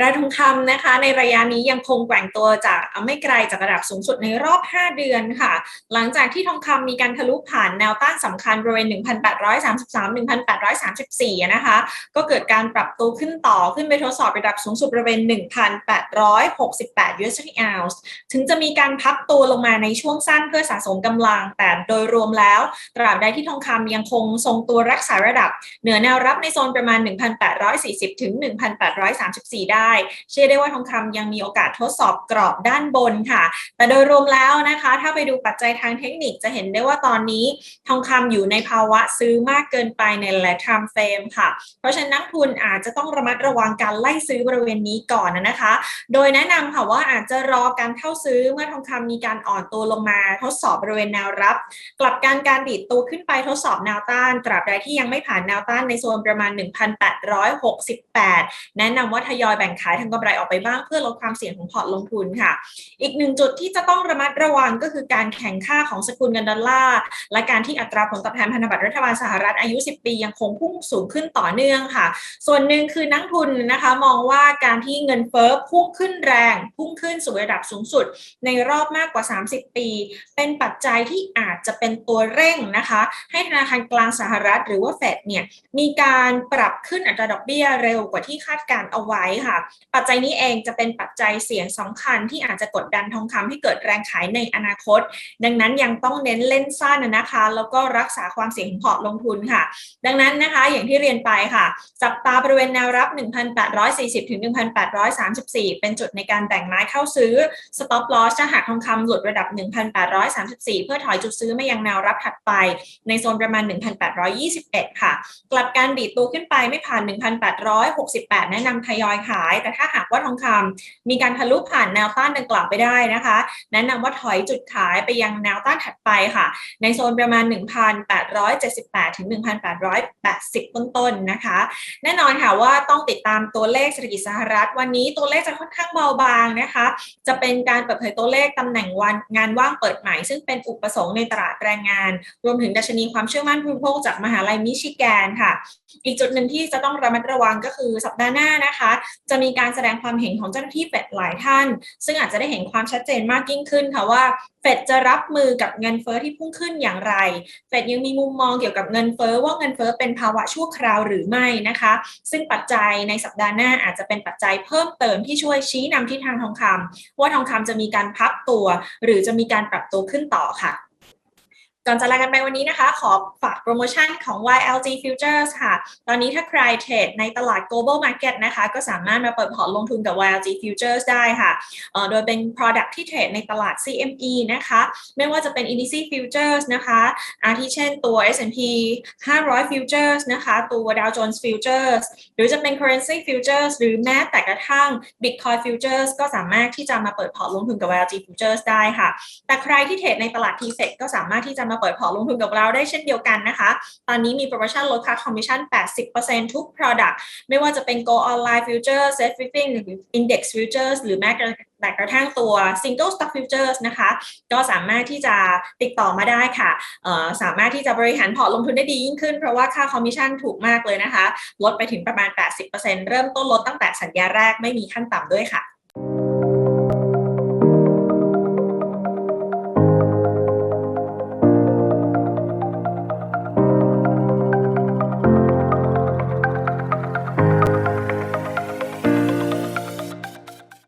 ราทองคำนะคะ ในระยะนี้ยังคงแกว่งตัวจากไม่ไกลจากระดับสูงสุดในรอบ 5 เดือนค่ะ หลังจากที่ทองคำมีการทะลุผ่านแนวต้านสำคัญบริเวณ 1,833 1,834 นะคะ ก็เกิดการปรับตัวขึ้นต่อขึ้นไปทดสอบระดับสูงสุดบริเวณ 1,868 USD ounce ถึงจะมีการพักตัวลงมาในช่วงสั้นเพื่อสะสมกำลัง แต่โดยรวมแล้วตราบใดที่ทองคำยังคงทรงตัวรักษาระดับ เหนือแนวรับในโซนประมาณ 1,840ถึง1,834ได้เชื่อได้ว่าทองคำยังมีโอกาสทดสอบกรอบด้านบนค่ะ แต่โดยรวมแล้วนะคะ ถ้าไปดูปัจจัยทางเทคนิคจะเห็นได้ว่าตอนนี้ทองคำอยู่ในภาวะซื้อมากเกินไปในหลายทรัมเฟรมค่ะ เพราะฉะนั้นนักทุนอาจจะต้องระมัดระวังการไล่ซื้อบริเวณนี้ก่อนนะคะ โดยแนะนำค่ะว่าอาจจะรอการเข้าซื้อเมื่อทองคำมีการอ่อนตัวลงมา ทดสอบบริเวณแนวรับ กลับการการดีดตัวขึ้นไปทดสอบแนวต้านตราบใดที่ยังไม่ผ่านแนวต้านในโซนประมาณ 1,868 แนะนำว่าทยอยแบ่งขายทางกำไรออกไปบ้างเพื่อลดความเสี่ยงของพอร์ตลงทุนค่ะ อีกหนึ่งจุดที่จะต้องระมัดระวังก็คือการแข่งค่าของสกุลเงินดอลลาร์และการที่อัตราผลตอบแทนพันธบัตรรัฐบาลสหรัฐอายุ 10 ปียังคงพุ่งสูงขึ้นต่อเนื่องค่ะ ส่วนหนึ่งคือนักทุนนะคะมองว่าการที่เงินเฟ้อพุ่งขึ้นแรง พุ่งขึ้นสู่ระดับสูงสุด ในรอบมากกว่า 30 ปี เป็นปัจจัยที่อาจจะเป็นตัวเร่งนะคะ ให้ธนาคารกลางสหรัฐหรือว่าเฟดเนี่ยมีการปรับขึ้นอัตราดอกเบี้ยเร็วกว่าที่คาดการเอาไว้ค่ะปัจจัยนี้เองจะเป็นปัจจัยเสี่ยงสำคัญที่อาจจะกดดันทองคำให้เกิดแรงขายในอนาคต ดังนั้นยังต้องเน้นเล่นสั้นนะคะ แล้วก็รักษาความเสี่ยงของพอร์ตลงทุนค่ะ ดังนั้นนะคะอย่างที่เรียนไปค่ะ จับตาบริเวณแนวรับ 1,840ถึง1,834 เป็นจุดในการแบ่งไม้เข้าซื้อ stop loss ถ้าหากทองคำหลุดระดับ 1,834 เพื่อถอยจุดซื้อมายังแนวรับถัดไป ในโซนประมาณ 1,821 ค่ะ กลับการดีดตัวขึ้นไปไม่ผ่าน 1,868 แนะนำทยอยขายแต่ถ้าหากว่าทองคำมีการทะลุผ่านแนวต้านดังกล่าวไปได้นะคะ แนะนำว่าถอยจุดขายไปยังแนวต้านถัดไปค่ะ ในโซนประมาณ 1,878 ถึง 1,880 ต้นๆนะคะ แน่นอนค่ะว่าต้องติดตามตัวเลขเศรษฐกิจสหรัฐ วันนี้ตัวเลขจะค่อนข้างเบาบางนะคะ จะเป็นการเปิดเผยตัวเลขตำแหน่งวันงานว่างเปิดใหม่ ซึ่งเป็นอุปสงค์ในตลาดแรงงาน รวมถึงดัชนีความเชื่อมั่นผู้บริโภคจากมหาลัยมิชิแกนค่ะ อีกจุดหนึ่งที่จะต้องระมัดระวังก็คือสัปดาห์หน้านะคะ จะมีีการแสดงความเห็นของเจ้าหน้าที่เฟดหลายท่าน ซึ่งอาจจะได้เห็นความชัดเจนมากยิ่งขึ้นค่ะว่าเฟดจะรับมือกับเงินเฟอ้อที่พุ่งขึ้นอย่างไร เฟดยังมีมุมมองเกี่ยวกับเงินเฟอ้อว่าเงินเฟอ้อเป็นภาวะชั่วคราวหรือไม่นะคะ ซึ่งปัจจัยในสัปดาห์หน้าอาจจะเป็นปัจจัยเพิ่มเติมที่ช่วยชี้นำทิศทางทองคำว่าทองคำจะมีการพักตัว หรือจะมีการปรับตัวขึ้นต่อค่ะ ก่อนจะลากันไปวันนี้นะคะ ขอฝากโปรโมชั่นของ YLG Futures ค่ะ ตอนนี้ถ้าใครเทรดในตลาด global market นะคะ ก็สามารถมาเปิดพอร์ตลงทุนกับ YLG Futures ได้ค่ะ โดยเป็น product ที่เทรดในตลาด CME นะคะ ไม่ว่าจะเป็น Indice Futures นะคะอาทิเช่นตัว S&P 500 Futures นะคะ ตัว Dow Jones Futures หรือจะเป็น Currency Futures หรือแม้แต่กระทั่ง Bitcoin Futures ก็สามารถที่จะมาเปิดพอร์ตลงทุนกับ YLG Futures ได้ค่ะ แต่ใครที่เทรดในตลาด TFEC ก็สามารถที่จะมาเปิดพอร์ตลงทุนกับเราได้เช่นเดียวกันนะคะ ตอนนี้มีโปรโมชั่นลดค่าคอมมิชชั่น 80%ทุก Product ไม่ว่าจะเป็น Go Online Futures Set Flipping หรือ Index Futures หรือแม้กระแต่กระทั่งตัว Single Stock Futures นะคะ ก็สามารถที่จะติดต่อมาได้ค่ะ สามารถที่จะบริหารพอร์ตลงทุนได้ดียิ่งขึ้น เพราะว่าค่าคอมมิชชั่นถูกมากเลยนะคะ ลดไปถึงประมาณ 80%เริ่มต้นลดตั้งแต่สัญญาแรกไม่มีขั้นต่ำด้วยค่ะ